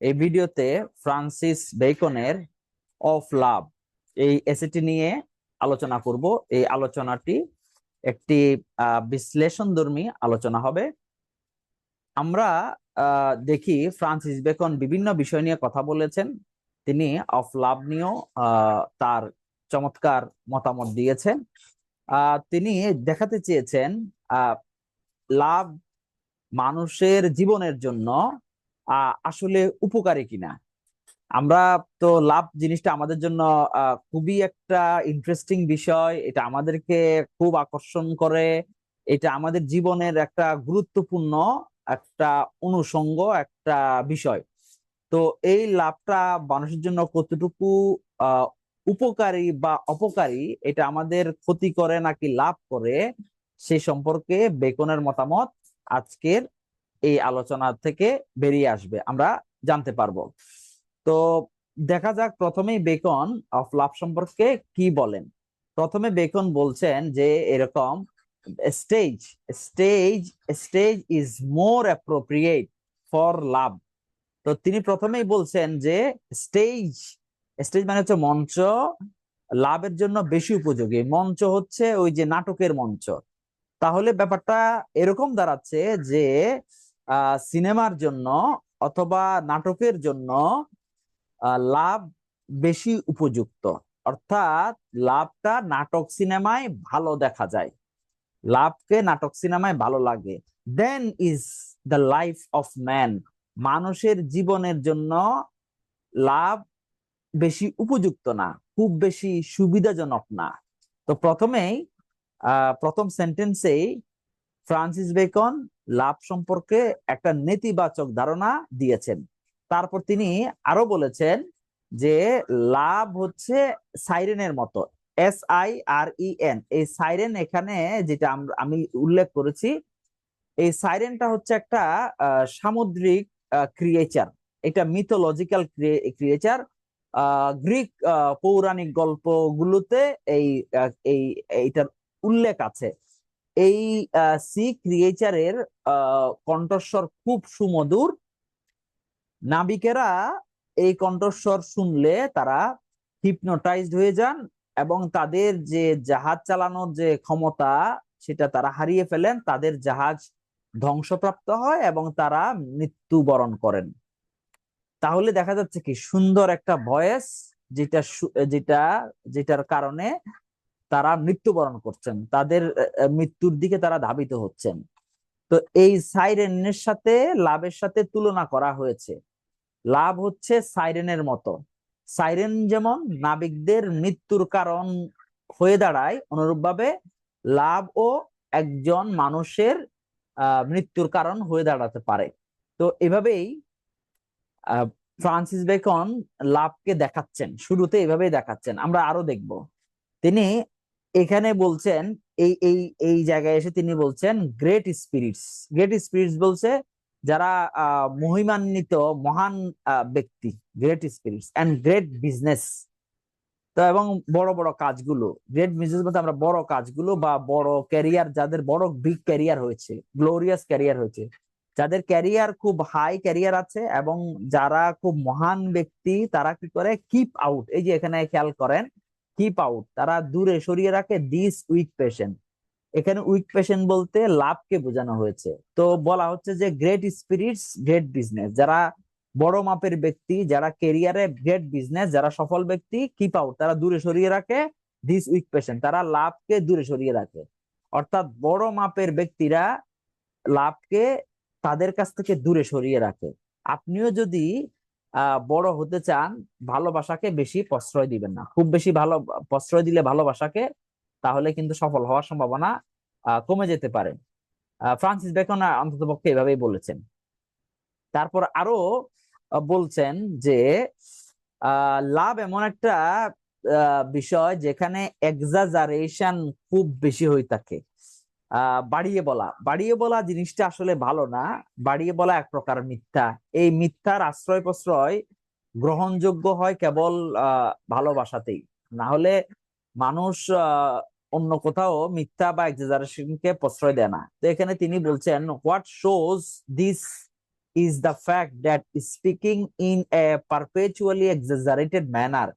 এই ভিডিওতে Francis বেকনের of love, এই এসেটি নিয়ে আলোচনা করব। এই আলোচনাটি একটি বিশ্লেষণধর্মী আলোচনা হবে। আমরা দেখি ফ্রান্সিস বেকন বিভিন্ন বিষয় নিয়ে কথা বলেছেন। তিনি অফ লাভ নিয়েও তার চমৎকার মতামত দিয়েছেন। তিনি দেখাতে চেয়েছেন লাভ মানুষের জীবনের জন্য আসলে উপকারী কিনা? আমরা তো লাভ জিনিসটা আমাদের জন্য খুবই একটা ইন্টারেস্টিং বিষয়। এটা আমাদেরকে খুব আকর্ষণ করে। এটা আমাদের জীবনের একটা গুরুত্বপূর্ণ একটা অনুষঙ্গ, একটা বিষয়। তো এই লাভটা মানুষের জন্য কতটুকু উপকারী বা অপকারী, এটা আমাদের ক্ষতি করে নাকি লাভ করে, সে সম্পর্কে বেকনের মতামত আজকের এই আলোচনা থেকে বেরিয়ে আসবে, আমরা জানতে পারব। তো দেখা যাক প্রথমেই বেকন অফ লাভ সম্পর্কে কি বলেন। প্রথমে বেকন বলছেন যে এরকম stage stage stage is more appropriate for love. তো তিনি প্রথমেই বলছেন যে স্টেজ স্টেজ মানে হচ্ছে মঞ্চ লাভের জন্য বেশি উপযোগী। মঞ্চ হচ্ছে ওই যে নাটকের মঞ্চ। তাহলে ব্যাপারটা এরকম দাঁড়াচ্ছে যে সিনেমার জন্য অথবা নাটকের জন্য লাভ বেশি উপযুক্ত। অর্থাৎ লাভটা নাটক সিনেমায় ভালো দেখা যায়। লাভকে নাটক সিনেমায় ভালো লাগে। Then is the life of man মানুষের জীবনের জন্য লাভ বেশি উপযুক্ত না, খুব বেশি সুবিধাজনক না। তো প্রথমেই প্রথম সেন্টেন্সেই ফ্রান্সিস বেকন লাভ সম্পর্কে একটা নেতিবাচক ধারণা দিয়েছেন। তারপর তিনি আরও বলেছেন যে লাভ হচ্ছে সাইরেনের মতো, S I R E N. এই সাইরেন এখানে যেটা আম- উল্লেখ করেছি, এই সাইরেনটা হচ্ছে একটা সামুদ্রিক ক্রিয়েচার এটা মিথোলজিক্যাল ক্রিয়েচার গ্রিক পৌরাণিক গল্পগুলোতে এই, এইটার উল্লেখ আছে। এই সি ক্রিয়েচারের কণ্ঠস্বর খুব সুমধুর। নাবিকেরা এই কণ্ঠস্বর শুনলে তারা হিপনোটাইজড হয়ে যান এবং তাদের যে জাহাজ চালানোর যে ক্ষমতা, সেটা তারা হারিয়ে ফেলেন, তাদের জাহাজ ধ্বংসপ্রাপ্ত হয় এবং তারা মৃত্যুবরণ করেন। তাহলে দেখা যাচ্ছে কি, সুন্দর একটা ভয়েস, যেটা যেটা, যেটার কারণে তারা মৃত্যুবরণ করছেন, তাদের মৃত্যুর দিকে তারা ধাবিত হচ্ছেন। তো এই সাইরেনের সাথে, লাভের সাথে তুলনা করা হয়েছে। লাভ হচ্ছে সাইরেনের মতো। সাইরেন যেমন নাবিকদের মৃত্যুর কারণ হয়ে দাঁড়ায়, অনুরূপভাবে লাভ ও একজন মানুষের মৃত্যুর কারণ হয়ে দাঁড়াতে পারে। তো এভাবেই ফ্রান্সিস বেকন লাভকে দেখাচ্ছেন, শুরুতে এভাবেই দেখাচ্ছেন। আমরা আরও দেখব। তিনি এখানে বলছেন, এই এই এই জায়গায় এসে তিনি বলছেন গ্রেট স্পিরিটস গ্রেট স্পিরিটস বলছে যারা মহিমান্বিত, মহান ব্যক্তি। Great spirits and great business তো এবং বড় বড় কাজগুলো। গ্রেট বিজনেস বলতে আমরা বড় কাজগুলো বা বড় ক্যারিয়ার যাদের বড় বিগ ক্যারিয়ার হয়েছে গ্লোরিয়াস ক্যারিয়ার হয়েছে। যাদের ক্যারিয়ার খুব হাই ক্যারিয়ার আছে এবং যারা খুব মহান ব্যক্তি, তারা কি করে? কিপ আউট এই যে এখানে খেয়াল করেন কিপ আউট তারা দূরে সরিয়ে রাখে দিস উইক পেশেন্ট এখানে উইক পেশেন্ট বলতে লাভকে বোঝানো হয়েছে। তো বলা হচ্ছে যে গ্রেট স্পিরিটস গ্রেট বিজনেস যারা বড় মাপের ব্যক্তি, যারা কেরিয়ারে গ্রেট বিজনেস যারা সফল ব্যক্তি কিপ আউট তারা দূরে সরিয়ে রাখে দিস উইক পেশেন্ট তারা লাভকে দূরে সরিয়ে রাখে। অর্থাৎ বড় মাপের ব্যক্তিরা লাভকে তাদের কাছ থেকে দূরে সরিয়ে রাখে। আপনিও যদি বড় হতে চান ভালোবাসাকে বেশি প্রশ্রয় দিবেন না। খুব বেশি ভালো, প্রশ্রয় দিলে ভালোবাসাকে তাহলে কিন্তু সফল হওয়ার সম্ভাবনা কমে যেতে পারে। ফ্রান্সিস বেকন অন্তত পক্ষে এভাবেই বলেছেন। তারপর আরও বলছেন যে লাভ এমন একটা বিষয় যেখানে এক্সাজারেশন খুব বেশি হয়ে থাকে। বাড়িয়ে বলা। বাড়িয়ে বলা জিনিসটা আসলে ভালো না। বাড়িয়ে বলা এক প্রকার মিথ্যা। এই মিথ্যার আশ্রয় প্রশ্রয় গ্রহণযোগ্য হয় কেবল ভালোবাসাতেই। না হলে মানুষ অন্য কোথাও মিথ্যা বা এক্সাজারেশনকে প্রশ্রয় দেয় না। তো এখানে তিনি বলছেন what shows this is the fact fact speaking in a perpetually perpetually manner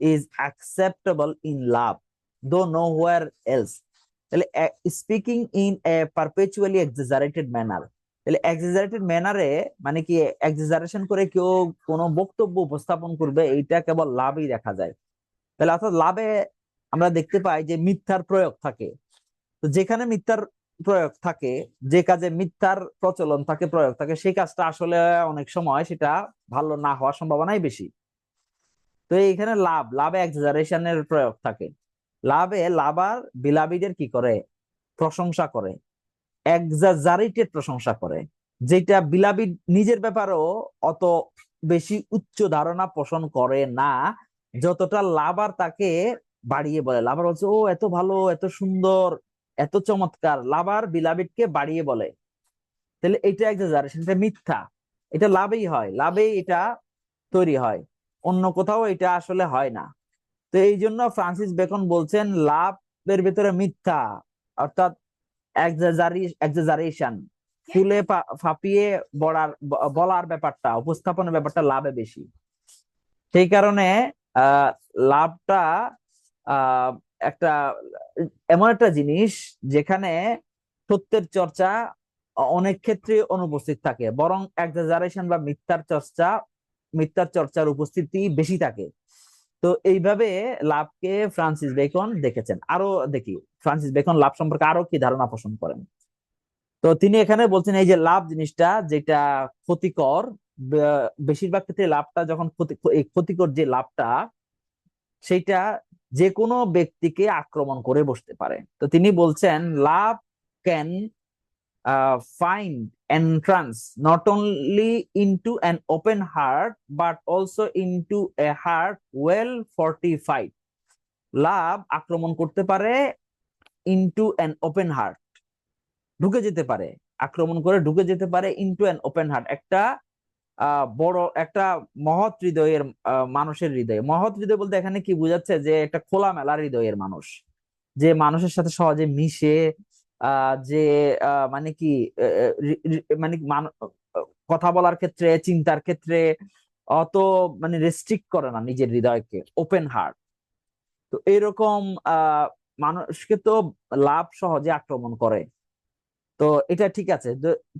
is acceptable in love though no nowhere else. তাহলে speaking in a perpetually exaggerated manner তাহলে এক্সাজারেটেড ম্যানারে মানে কি এক্সাজারেশন করে কেউ কোনো বক্তব্য উপস্থাপন করবে, এইটা কেবল লাভই দেখা যায়। তাহলে, অর্থাৎ লাভে আমরা দেখতে পাই যে মিথ্যার প্রয়োগ থাকে। তো যেখানে মিথ্যার প্রয়োগ থাকে, যে কাজে মিথ্যার প্রচলন থাকে, প্রয়োগ থাকে, সেই কাজটা আসলে অনেক সময় সেটা ভালো না হওয়ার সম্ভাবনাই বেশি। তো এইখানে লাভ, লাভে এক্সাজারেশনের প্রয়োগ থাকে। লাভে লাভার বিলাবিদের কি করে? প্রশংসা করে। এক্সাজারেটেড প্রশংসা করে। যেটা বিলাবিদ নিজের ব্যাপারেও অত বেশি উচ্চ ধারণা পোষণ করে না। যতটা লাভার তাকে বাড়িয়ে বলে। লাভার বলছে, ও, এত ভালো, এত সুন্দর, এত চমৎকার। লাভার বিলাবিদকে বাড়িয়ে বলে। তাহলে এটা এক্সাজারেশন এটা মিথ্যা। এটা লাভেই হয়। লাভেই এটা তৈরি হয়। অন্য কোথাও এটা আসলে হয় না। তো এই জন্য ফ্রান্সিস বেকন বলছেন, লাভের ভেতরে মিথ্যা, অর্থাৎ এক্সাজারেশন ফুলে ফাঁপিয়ে বলার বলার ব্যাপারটা, উপস্থাপনের ব্যাপারটা লাভে বেশি। সেই কারণে লাভটা একটা, এমন একটা জিনিস যেখানে সত্যের চর্চা অনেক ক্ষেত্রে অনুপস্থিত থাকে, বরং এক্সাজারেশন বা মিথ্যার চর্চা, মিথ্যার চর্চার উপস্থিতি বেশি থাকে। তো এইভাবে লাভকে ফ্রান্সিস বেকন দেখেছেন। আরও দেখি, ফ্রান্সিস বেকন লাভ সম্পর্কে আরও কি ধারণা পোষণ করেন? তো তিনি এখানে বলছেন, এই যে লাভ জিনিসটা যেটা ক্ষতিকর বেশিরভাগ ক্ষেত্রে লাভটা যখন ক্ষতি ক্ষতিকর যে লাভটা সেটা যে কোনো ব্যক্তিকে আক্রমণ করে বসতে পারে। তো তিনি বলছেন, love can find, entrance, not only into an open heart, but also into a heart well fortified. Love আক্রমণ করতে পারে ইনটু অ্যান ওপেন হার্ট ঢুকে যেতে পারে, আক্রমণ করে ঢুকে যেতে পারে ইনটু অ্যান ওপেন হার্ট একটা বড়, একটা মহৎ হৃদয়ের মানুষের হৃদয়। মহৎ হৃদয় বলতে এখানে কি বোঝাচ্ছে? যে একটা খোলামেলা হৃদয়ের মানুষ। যে মানুষের সাথে সহজে মিশে যে মানে কি মানে কথা বলার ক্ষেত্রে, চিন্তার ক্ষেত্রে অত মানে রেস্ট্রিক্ট করে না নিজের হৃদয়কে ওপেন হার্ট তো এরকম মানুষকে তো লাভ সহজে আক্রমণ করে। তো এটা ঠিক আছে।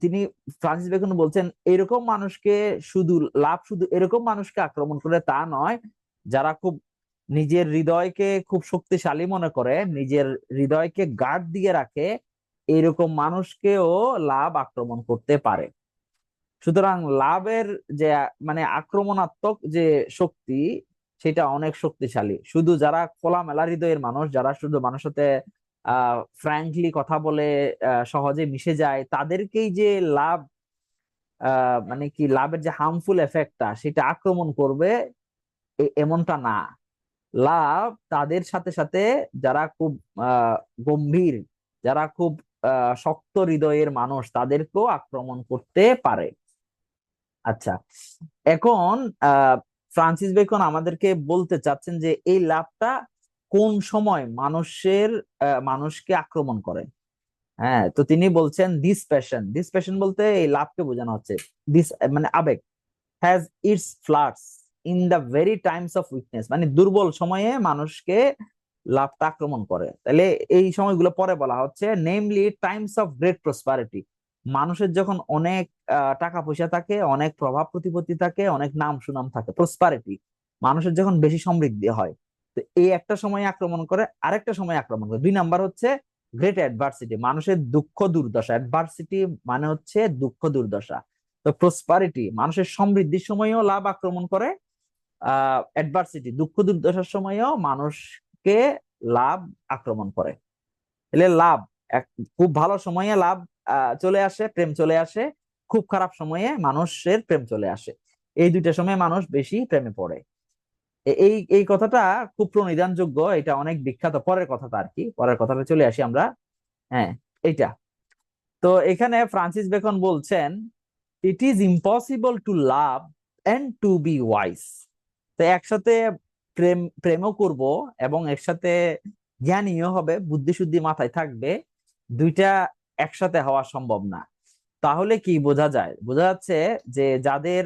তিনি ফ্রান্সিস বেকন বলছেন, এরকম মানুষকে শুধু লাভ শুধু এরকম মানুষকে আক্রমণ করে তা নয়, যারা খুব নিজের হৃদয়কে খুব শক্তিশালী মনে করে, নিজের হৃদয়কে গার্ড দিয়ে রাখে এরকম মানুষকেও লাভ আক্রমণ করতে পারে। সুতরাং লাভের যে মানে আক্রমণাত্মক যে শক্তি, সেটা অনেক শক্তিশালী। শুধু যারা খোলামেলা হৃদয়ের মানুষ, যারা শুধু মানুষের সাথে ফ্র্যাঙ্কলি কথা বলে সহজে মিশে যায়, তাদেরকেই যে লাভ মানে কি লাভের যে হার্মফুল এফেক্টটা সেটা আক্রমণ করবে এমনটা না। লাভ তাদের সাথে সাথে যারা খুব গম্ভীর, যারা খুব শক্ত হৃদয়ের মানুষ তাদেরকেও আক্রমণ করতে পারে। আচ্ছা এখন ফ্রান্সিস বেকন আমাদেরকে বলতে চাচ্ছেন যে এই লাভটা কোন সময় মানুষের মানুষকে আক্রমণ করে? হ্যাঁ তো তিনি বলছেন দিস প্যাশন দিস প্যাশন বলতে এই লাভকে বোঝানো হচ্ছে। দিস মানে আবেগ has its floods in the very times of weakness মানে দুর্বল সময়ে মানুষকে লাভটা আক্রমণ করে। তাহলে এই সময়গুলো পরে বলা হচ্ছে namely times of great prosperity মানুষের যখন অনেক টাকা পয়সা থাকে, অনেক প্রভাব প্রতিপত্তি থাকে, অনেক নাম সুনাম থাকে প্রসপারিটি মানুষের যখন বেশি সমৃদ্ধি হয়, তো এই একটা সময় আক্রমণ করে, আরেকটা সময় আক্রমণ করে। দুই নাম্বার হচ্ছে গ্রেট অ্যাডভার্সিটি মানুষের দুঃখ দুর্দশা। অ্যাডভার্সিটি মানে হচ্ছে দুঃখ দুর্দশা। তো প্রসপারিটি মানুষের সমৃদ্ধির সময়ও লাভ আক্রমণ করে আহ অ্যাডভার্সিটি দুঃখ দুর্দশার সময়ও মানুষকে লাভ আক্রমণ করে। এলে লাভ খুব ভালো সময়ে লাভ চলে আসে, প্রেম চলে আসে, খুব খারাপ সময়ে মানুষের প্রেম চলে আসে। এই দুইটা সময় মানুষ বেশি প্রেমে পড়ে। এই এই কথাটা খুব প্রণিধানযোগ্য, এটা অনেক বিখ্যাত, পরের কথাটা আর কি পরের কথাটা চলে আসি আমরা। হ্যাঁ এইটা। তো এখানে ফ্রান্সিস বেকন বলছেন it is impossible to love and to be wise তো একসাথে প্রেম, প্রেমও করব এবং একসাথে জ্ঞানীয় হবে বুদ্ধি শুদ্ধি মাথায় থাকবে, দুইটা একসাথে হওয়া সম্ভব না। তাহলে কি বোঝা যায়? বোঝা যাচ্ছে যে যাদের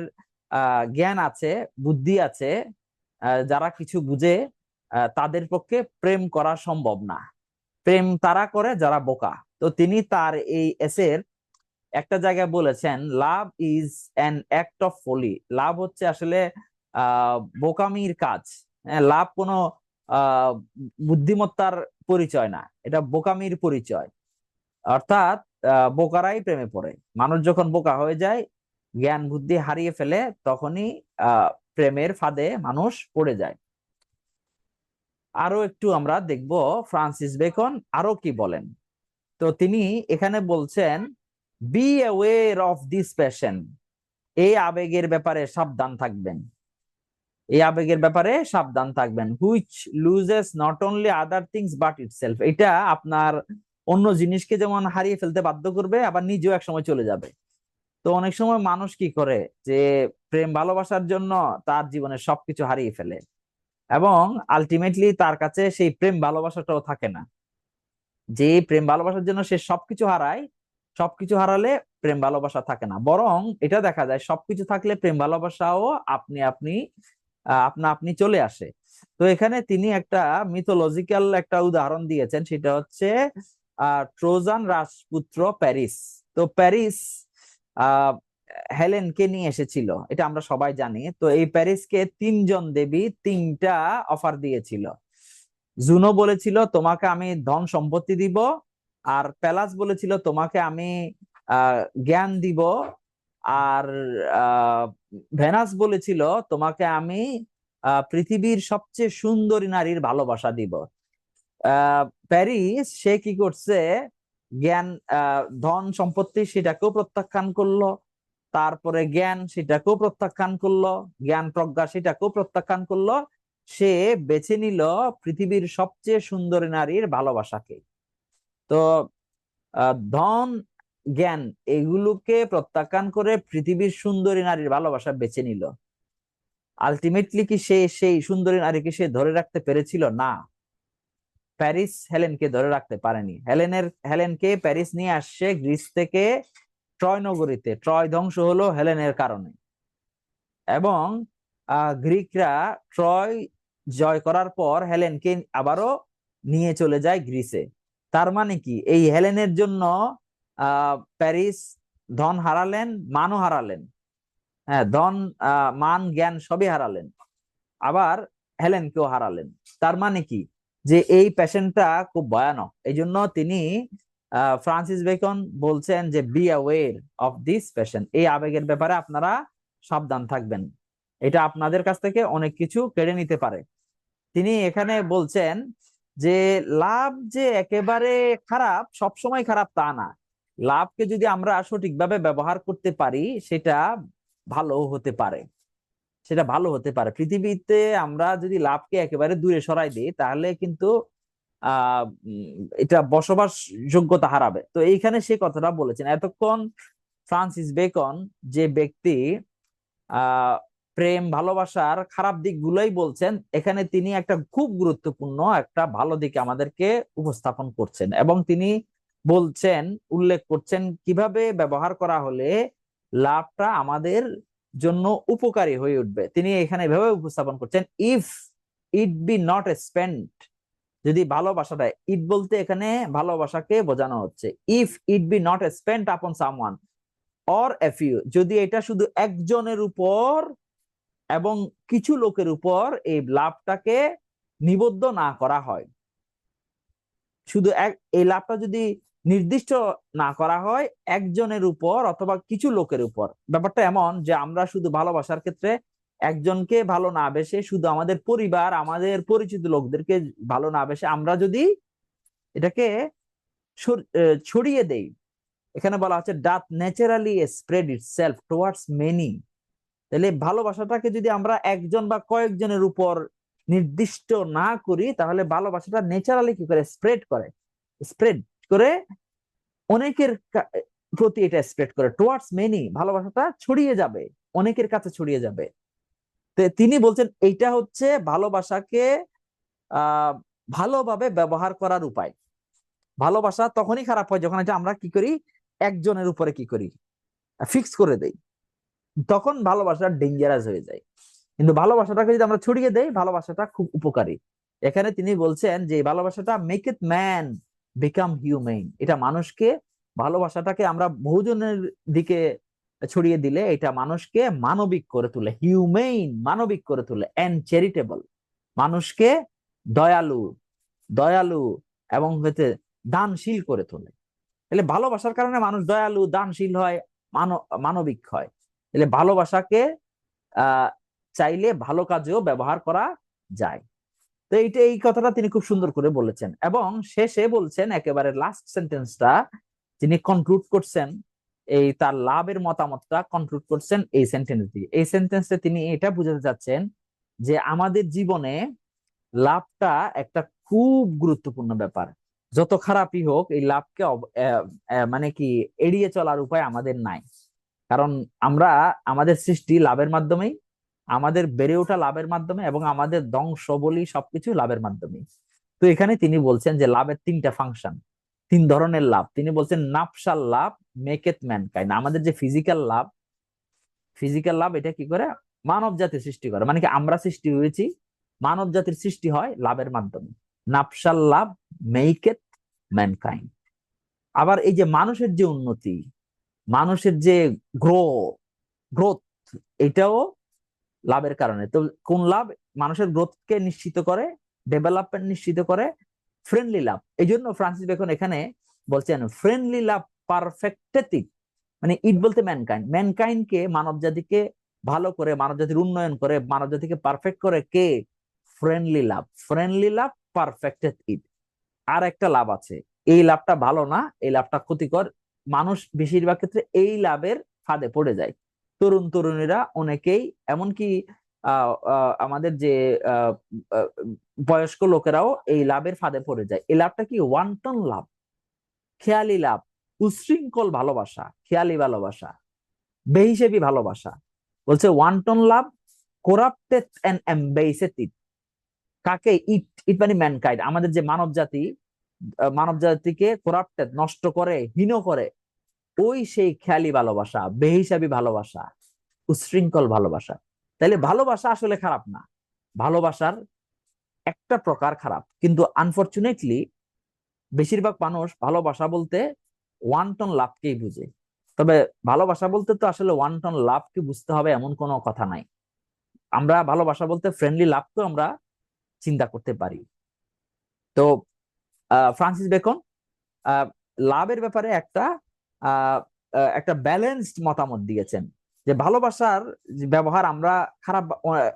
জ্ঞান আছে, বুদ্ধি আছে যারা কিছু বুঝে তাদের পক্ষে প্রেম করা সম্ভব না। প্রেম তারা করে, যারা বোকা। তো তিনি তার এই এসের একটা জায়গায় বলেছেন, love is an act of folly. Love হচ্ছে আসলে আহ বোকামির কাজ। লাভ কোনো বুদ্ধিমত্তার পরিচয় না, এটা বোকামির পরিচয়। অর্থাৎ বোকারাই প্রেমে পড়ে। মানুষ যখন বোকা হয়ে যায়, জ্ঞান বুদ্ধি হারিয়ে ফেলে, তখনই প্রেমের ফাঁদে মানুষ পড়ে যায়। আরও একটু আমরা দেখব ফ্রান্সিস বেকন আরও কি বলেন। তো তিনি এখানে বলছেন be aware of this passion এই আবেগের ব্যাপারে সাবধান থাকবেন। এই আবেগের ব্যাপারে সাবধান থাকবেন। Which loses not only other things but itself এটা আপনার অন্য জিনিসকে যেমন হারিয়ে ফেলতে বাধ্য করবে, আবার নিজেও এক সময় চলে যাবে। তো অনেক সময় মানুষ কি করে? যে প্রেম ভালোবাসার জন্য তার জীবনের সবকিছু হারিয়ে ফেলে। এবং আলটিমেটলি তার কাছে সেই প্রেম ভালোবাসাটাও থাকে না। যে প্রেম ভালোবাসার জন্য সে সবকিছু হারায়, সবকিছু হারালে প্রেম ভালোবাসা থাকে না। বরং এটা দেখা যায়, সবকিছু থাকলে প্রেম ভালোবাসাও আপনি আপনি আপনা আপনি চলে আসে। তো এখানে তিনি একটা মিথোলজিক্যাল একটা উদাহরণ দিয়েছেন, সেটা হচ্ছে ট্রোজান রাজপুত্র প্যারিস। তো প্যারিস হেলেনকে নিয়ে এসেছিল, এটা আমরা সবাই জানি। তো এই প্যারিসকে তিনজন দেবী তিনটা অফার দিয়েছিল। জুনো বলেছিল, তোমাকে আমি ধন সম্পত্তি দিব। আর প্যালাস বলেছিল, তোমাকে আমি জ্ঞান দিব আর ভেনাস বলেছিল, তোমাকে আমি পৃথিবীর সবচেয়ে সুন্দরী নারীর ভালোবাসা দিব। প্যারিস, সে কি করছে? জ্ঞান ধন সম্পত্তি সেটাকেও প্রত্যাখ্যান করল। তারপরে জ্ঞান সেটাকেও প্রত্যাখ্যান করল। জ্ঞান প্রজ্ঞা সেটাকেও প্রত্যাখ্যান করল। সে বেছে নিল পৃথিবীর সবচেয়ে সুন্দরী নারীর ভালোবাসাকে। তো ধন জ্ঞান, এগুলোকে প্রত্যাখ্যান করে পৃথিবীর সুন্দরী নারীর ভালোবাসা বেছে নিল। আলটিমেটলি কি সে সেই সুন্দরী নারীকে সে ধরে রাখতে পেরেছিল? না। প্যারিস হেলেনকে ধরে রাখতে পারেনি। হেলেনের, হেলেনকে প্যারিস নিয়ে আসছে গ্রিস থেকে ট্রয় নগরীতে। ট্রয় ধ্বংস হলো হেলেনের কারণে। এবং গ্রিকরা ট্রয় জয় করার পর হেলেনকে আবারও নিয়ে চলে যায় গ্রিসে। তার মানে কি? এই হেলেনের জন্য প্যারিস, ধন হারালেন, মানও হারালেন। হ্যাঁ ধন মান, জ্ঞান সবই হারালেন। আবার হেলেনকেও হারালেন। তার মানে কি? যে এই প্যাশনটা খুব ভয়ানক। এই জন্য তিনি ফ্রান্সিস বেকন বলছেন যে be aware of this passion এই আবেগের ব্যাপারে আপনারা সাবধান থাকবেন। এটা আপনাদের কাছ থেকে অনেক কিছু কেড়ে নিতে পারে। তিনি এখানে বলছেন যে, লাভ যে একেবারে খারাপ, সবসময় খারাপ তা না। লাভকে যদি আমরা সঠিকভাবে ব্যবহার করতে পারি, সেটা ভালো হতে পারে। সেটা ভালো হতে পারে। পৃথিবীতে আমরা যদি লাভকে একেবারে দূরে সরাই দিই, তাহলে কিন্তু আহ এটা বসবাস যোগ্যতা হারাবে। তো এইখানে সে কথাটা বলেছেন। এতক্ষণ ফ্রান্সিস বেকন যে ব্যক্তি আহ প্রেম, ভালোবাসার খারাপ দিকগুলোই বলছেন, এখানে তিনি একটা খুব গুরুত্বপূর্ণ একটা ভালো দিক আমাদেরকে উপস্থাপন করছেন। এবং তিনি বলছেন, উল্লেখ করছেন কীভাবে ব্যবহার করা হলে লাভটা আমাদের জন্য উপকারী হয়ে উঠবে। তিনি এখানে এভাবে উপস্থাপন করছেন if it be not spent যদি ভালোবাসাটা ইট বলতে এখানে ভালোবাসাকে বোঝানো হচ্ছে। If it be not spent upon someone or a few যদি এটা শুধু একজনের উপর এবং কিছু লোকের উপর এই লাভটাকে নিবদ্ধ না করা হয়। শুধু এক, এই লাভটা যদি নির্দিষ্ট না করা হয় একজনের উপর অথবা কিছু লোকের উপর। ব্যাপারটা এমন যে আমরা শুধু ভালোবাসার ক্ষেত্রে একজনকে ভালো না বেসে শুধু আমাদের পরিবার, আমাদের পরিচিত লোকদেরকে ভালো না বেসে আমরা যদি এটাকে ছড়িয়ে দেই, এখানে বলা হচ্ছে doth naturally spread itself towards many তাহলে ভালোবাসাটাকে যদি আমরা একজন বা কয়েকজনের উপর নির্দিষ্ট না করি, তাহলে ভালোবাসাটা ন্যাচারালি কি করে? স্প্রেড করে। স্প্রেড করে অনেকের প্রতি এটা স্প্রেড করে টুয়ার্ডস মেনি ভালোবাসাটা ছড়িয়ে যাবে, অনেকের কাছে ছড়িয়ে যাবে। তিনি বলছেন, এইটা হচ্ছে ভালোবাসাকে ভালোভাবে ব্যবহার করার উপায়। ভালোবাসা তখনই খারাপ হয় যখন এটা আমরা কি করি, একজনের উপরে কি করি ফিক্স করে দেই। তখন ভালোবাসা ডেঞ্জারাস হয়ে যায়। কিন্তু ভালোবাসাটাকে যদি আমরা ছড়িয়ে দেই, ভালোবাসাটা খুব উপকারী। এখানে তিনি বলছেন যে ভালোবাসাটা make it man become human এটা মানুষকে ভালোবাসাটাকে আমরা বহুজনের দিকে ছড়িয়ে দিলে এটা মানুষকে মানবিক করে তোলে হিউম্যান মানবিক করে তোলে অ্যান্ড চ্যারিটেবল মানুষকে দয়ালু দয়ালু এবং হচ্ছে দানশীল করে তোলে। তাহলে ভালোবাসার কারণে মানুষ দয়ালু, দানশীল হয় মানব মানবিক হয়। তাহলে ভালোবাসাকে চাইলে ভালো কাজেও ব্যবহার করা যায়। তো এইটা এই কথাটা তিনি খুব সুন্দর করে বলেছেন এবং শেষে বলছেন একেবারে লাস্ট সেন্টেন্সটা তিনি কনক্লুড করছেন, এই তার লাভের মতামতটা কনক্লুড করছেন এই সেন্টেন্স দিয়ে। এই সেন্টেন্সে তিনি এটা বুঝাতে চাচ্ছেন যে আমাদের জীবনে লাভটা একটা খুব গুরুত্বপূর্ণ ব্যাপার। যত খারাপই হোক, এই লাভকে মানে কি, এড়িয়ে চলার উপায় আমাদের নাই। কারণ আমরা, আমাদের সৃষ্টি লাভের মাধ্যমেই আমাদের বেড়ে ওঠা লাভের মাধ্যমে এবং আমাদের ধ্বংস বলি সবকিছু লাভের মাধ্যমে তো এখানে তিনি বলছেন যে লাভের তিনটা ফাংশন তিন ধরনের লাভ। তিনি বলছেন, নাফসাল লাভ মেকেট ম্যানকাইন্ড আমাদের যে ফিজিক্যাল লাভ ফিজিক্যাল লাভ এটা কি করে? মানব জাতির সৃষ্টি করে। মানে কি আমরা সৃষ্টি হয়েছি মানব জাতির সৃষ্টি হয় লাভের মাধ্যমে। নাফসাল লাভ মেকেট ম্যানকাইন্ড আবার এই যে মানুষের যে উন্নতি, মানুষের যে গ্রো গ্রোথ এটাও লাভের কারণে। তো কোন লাভ? মানুষের গ্রোথকে নিশ্চিত করে ডেভেলপমেন্ট নিশ্চিত করে ফ্রেন্ডলি লাভ। এই জন্য ফ্রান্সিস বেকন এখানে বলছেন ফ্রেন্ডলি লাভ পারফেক্টেটিভ মানে ইট বলতে ম্যানকাইন্ড ম্যানকাইন্ড কে মানব জাতিকে ভালো করে মানব জাতির উন্নয়ন করে মানব জাতিকে পারফেক্ট করে কে? Friendly love. Friendly love perfected it আর একটা লাভ আছে, এই লাভটা ভালো না, এই লাভটা ক্ষতিকর। মানুষ বেশিরভাগ ক্ষেত্রে এই লাভের ফাঁদে পড়ে যায়। তরুণ তরুণীরা অনেকেই, এমনকি আমাদের যে বয়স্ক লোকেরাও এই লাভের ফাঁদে পড়ে যায়। এই লাভটা কি ওয়ান্টন লাভ? খেয়ালি লাভ, উশৃঙ্খল ভালোবাসা, খেয়ালি ভালোবাসা, বেহিসেবি ভালোবাসা। বলছে wanton love corrupted and embaseth কাকে? ইট ইট মানে ম্যানকাইন্ড আমাদের যে মানব জাতি মানব জাতিকে করাপ্টেড নষ্ট করে, হীন করে ওই সেই খেয়ালি ভালোবাসা, বেহিসাবি ভালোবাসা উশৃঙ্খল ভালোবাসা। তাইলে ভালোবাসা আসলে খারাপ না। ভালোবাসার একটা প্রকার খারাপ। কিন্তু আনফরচুনেটলি বেশিরভাগ মানুষ ভালোবাসা বলতে ওয়ান টন লাভকেই বুঝে। তবে ভালোবাসা বলতে তো আসলে ওয়ান টন লাভকে বুঝতে হবে এমন কোনো কথা নাই। আমরা ভালোবাসা বলতে ফ্রেন্ডলি লাভকেও আমরা চিন্তা করতে পারি। তো ফ্রান্সিস বেকন লাভের ব্যাপারে একটা একটা ব্যালেন্সড মতামত দিয়েছেন যে ভালোবাসার ব্যবহার আমরা খারাপ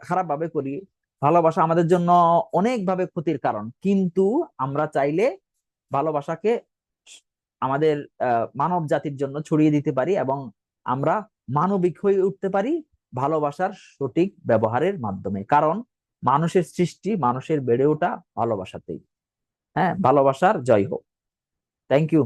খারাপ ভাবে করি, ভালোবাসা আমাদের জন্য অনেকভাবে ক্ষতির কারণ। কিন্তু আমরা চাইলে ভালোবাসাকে আমাদের মানব জাতির জন্য ছড়িয়ে দিতে পারি এবং আমরা মানবিক হয়ে উঠতে পারি ভালোবাসার সঠিক ব্যবহারের মাধ্যমে। কারণ মানুষের সৃষ্টি, মানুষের বেড়ে ওঠা ভালোবাসাতেই। হ্যাঁ ভালোবাসার জয় হোক। Thank you